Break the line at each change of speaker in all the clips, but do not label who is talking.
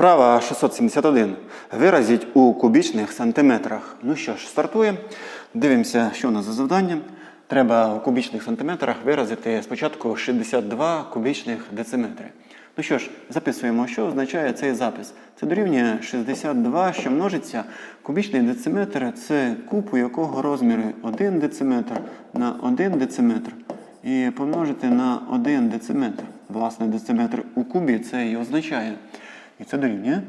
Вправа 671. Виразіть у кубічних сантиметрах. Ну що ж, стартуємо. Дивимося, що у нас за завдання. Треба у кубічних сантиметрах виразити спочатку 62 кубічних дециметри. Ну що ж, записуємо, що означає цей запис. Це дорівнює 62, що множиться. Кубічний дециметр це куб, у якого розміри 1 дециметр на 1 дециметр. І помножити на 1 дециметр. Власне, дециметр у кубі це і означає. І це дорівнює.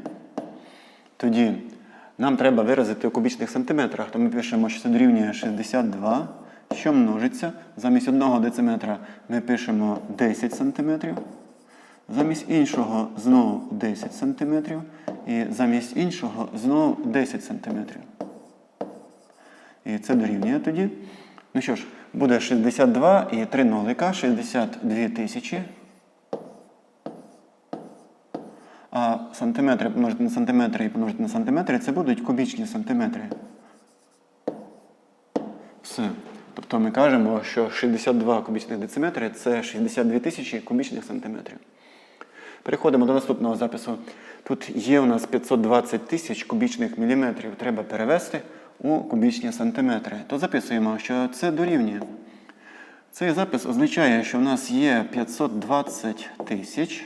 Тоді нам треба виразити у кубічних сантиметрах, то ми пишемо, що це дорівнює 62, що множиться. Замість одного дециметра ми пишемо 10 сантиметрів. Замість іншого знову 10 сантиметрів. І замість іншого знову 10 сантиметрів. І це дорівнює тоді. Ну що ж, буде 62 і 3 нолика, 62 тисячі. А сантиметри помножити на сантиметри і помножити на сантиметри це будуть кубічні сантиметри. Все. Тобто ми кажемо, що 62 кубічних дециметри це 62 тисячі кубічних сантиметрів. Переходимо до наступного запису. Тут є у нас 520 тисяч кубічних міліметрів. Треба перевести у кубічні сантиметри. То записуємо, що це дорівнює. Цей запис означає, що в нас є 520 тисяч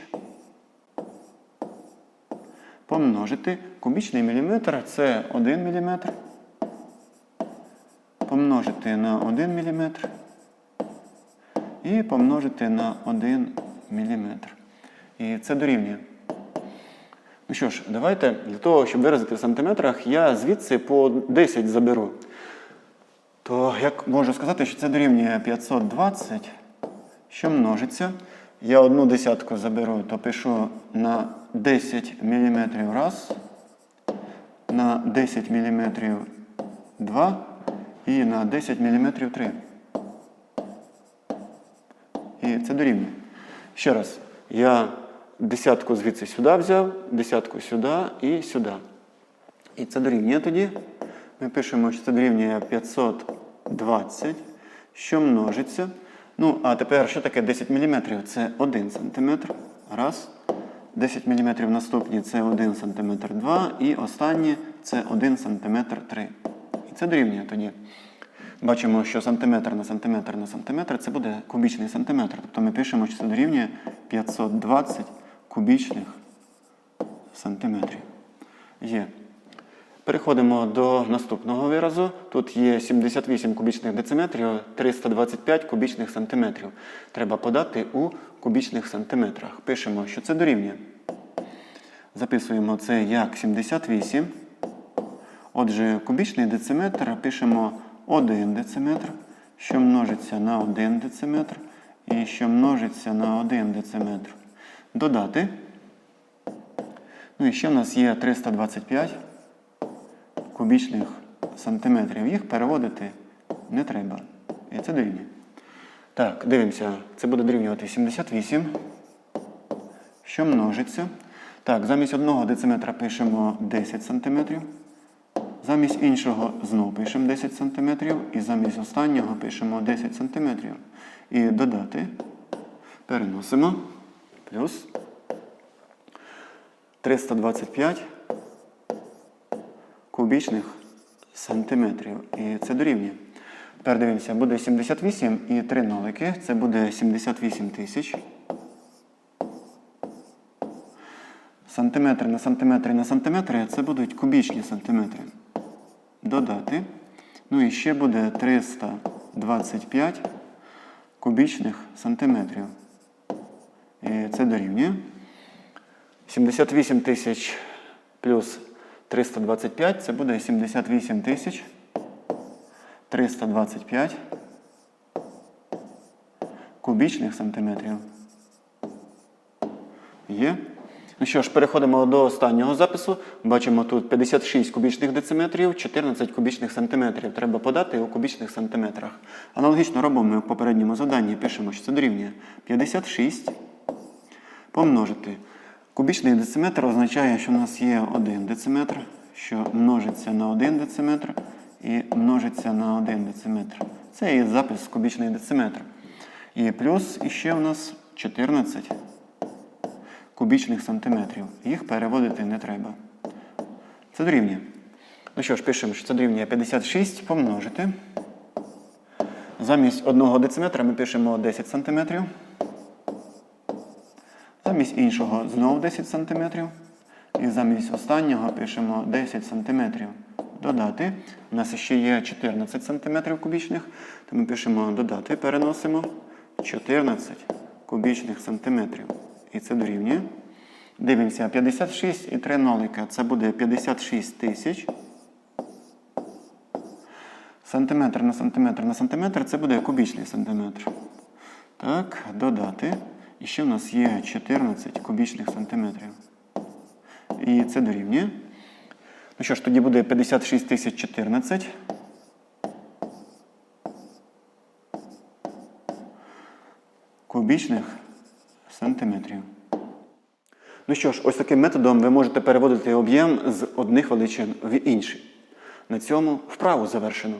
помножити. Кубічний міліметр це 1 міліметр. Помножити на 1 міліметр. І помножити на 1 міліметр. І це дорівнює. Ну що ж, давайте для того, щоб виразити в сантиметрах, я звідси по 10 заберу. То як можу сказати, що це дорівнює 520, що множиться. Я одну десятку заберу, то пишу на 10 мм раз, на 10 мм 2 і на 10 мм 3. І це дорівнює. Ще раз, я десятку звідси сюди взяв, десятку сюди і сюди. І це дорівнює тоді. Ми пишемо, що це дорівнює 520, що множиться. Ну, а тепер що таке 10 мм? Це 1 см. Раз. 10 мм наступні це 1 см 2. І останнє це 1 см 3. І це дорівнює тоді. Бачимо, що сантиметр на сантиметр на сантиметр це буде кубічний сантиметр. Тобто ми пишемо, що це дорівнює 520 кубічних сантиметрів. Є. Переходимо до наступного виразу. Тут є 78 кубічних дециметрів, 325 кубічних сантиметрів. Треба подати у кубічних сантиметрах. Пишемо, що це дорівнює. Записуємо це як 78. Отже, кубічний дециметр пишемо 1 дециметр, що множиться на 1 дециметр, і що множиться на 1 дециметр. Додати. Ну і ще в нас є 325 кубічних сантиметрів. Їх переводити не треба. І це дорівнює. Так, дивимося. Це буде дорівнювати 78. Що множиться? Так, замість одного дециметра пишемо 10 сантиметрів. Замість іншого знову пишемо 10 см. І замість останнього пишемо 10 см. І додати. Переносимо. Плюс 325 кубічних сантиметрів. І це дорівнює. Тепер дивимося, буде 78 і 3 нолики. Це буде 78 тисяч. Сантиметри на сантиметри на сантиметри це будуть кубічні сантиметри. Додати. Ну і ще буде 325 кубічних сантиметрів. І це дорівнює. 78 тисяч плюс 325 це буде 78 тисяч 325 кубічних сантиметрів. Є. Ну що ж, переходимо до останнього запису. Бачимо тут 56 кубічних дециметрів, 14 кубічних сантиметрів. Треба подати у кубічних сантиметрах. Аналогічно робимо в попередньому заданні. Пишемо, що це дорівнює 56 помножити. Кубічний дециметр означає, що в нас є 1 дециметр, що множиться на 1 дециметр і множиться на 1 дециметр. Це є запис кубічний дециметр. І плюс іще в нас 14 кубічних сантиметрів. Їх переводити не треба. Це дорівнює. Ну що ж, пишемо, що це дорівнює 56 помножити. Замість одного дециметра ми пишемо 10 сантиметрів. Замість іншого знову 10 см. І замість останнього пишемо 10 см. Додати. У нас ще є 14 см кубічних, то ми пишемо додати, переносимо 14 кубічних сантиметрів. І це дорівнює. Дивимося, 56 і 3 нолика. Це буде 56 тисяч. Сантиметр на сантиметр на сантиметр це буде кубічний сантиметр. Так, додати. І ще в нас є 14 кубічних сантиметрів. І це дорівнює. Ну що ж, тоді буде 56 тисяч 14. Кубічних сантиметрів. Ну що ж, ось таким методом ви можете переводити об'єм з одних величин в інші. На цьому вправу завершено.